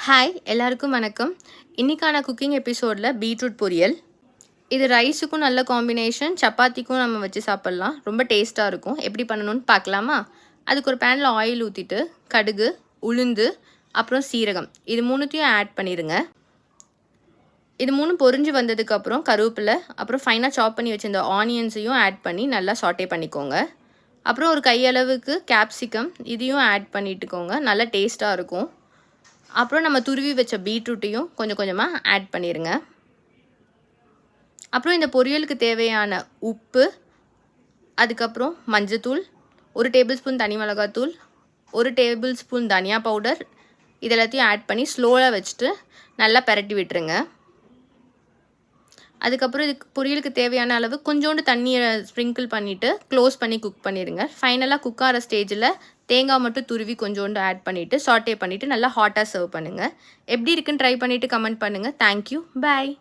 Hi எல்லாருக்கும் வணக்கம். இன்னைக்கான குக்கிங் எபிசோடில் பீட்ரூட் பொரியல். இது ரைஸுக்கும் நல்ல காம்பினேஷன் சப்பாத்திக்கும் நம்ம வச்சு சாப்பிட்லாம். ரொம்ப டேஸ்ட்டாக இருக்கும். எப்படி பண்ணணும்னு பார்க்கலாமா? அதுக்கு ஒரு பேனில் ஆயில் ஊற்றிட்டு கடுகு உளுந்து அப்புறம் சீரகம். இது மூணுத்தையும் ஆட் பண்ணிடுங்க இது மூணு பொரிஞ்சு வந்ததுக்கப்புறம் கருவேப்பிலை அப்புறம் ஃபைனாக சாப் பண்ணி வச்சிருந்த ஆனியன்ஸையும் ஆட் பண்ணி நல்லா சாட்டே பண்ணிக்கோங்க. அப்புறம் ஒரு கையளவுக்கு கேப்சிகம் இதையும் ஆட் பண்ணிட்டுக்கோங்க. நல்லா டேஸ்ட்டாக இருக்கும். அப்புறம் நம்ம துருவி வச்ச பீட்ரூட்டையும் கொஞ்சம் கொஞ்சமாக ஆட் பண்ணிடுங்க அப்புறம் இந்த பொரியலுக்கு தேவையான உப்பு அதுக்கப்புறம் மஞ்சத்தூள் ஒரு டேபிள் ஸ்பூன் தனி மிளகாத்தூள் ஒரு டேபிள் ஸ்பூன் தனியா பவுடர் இது எல்லாத்தையும் ஆட் பண்ணி ஸ்லோவாக வச்சுட்டு நல்லா பரட்டி விட்டுருங்க. அதுக்கப்புறம் இதுக்கு பொரியலுக்கு தேவையான அளவு கொஞ்சோண்டு தண்ணியை ஸ்ப்ரிங்கிள் பண்ணிவிட்டு க்ளோஸ் பண்ணி குக் பண்ணிடுங்க ஃபைனலாக குக் ஆகிற ஸ்டேஜில் தேங்காய் மட்டும் துருவி கொஞ்சோண்டு ஆட் பண்ணிவிட்டு சாட்டே பண்ணிவிட்டு நல்லா ஹாட்டாக சர்வ் பண்ணுங்கள் எப்படி இருக்குன்னு ட்ரை பண்ணிவிட்டு கமெண்ட் பண்ணுங்கள் தேங்க்யூ பாய்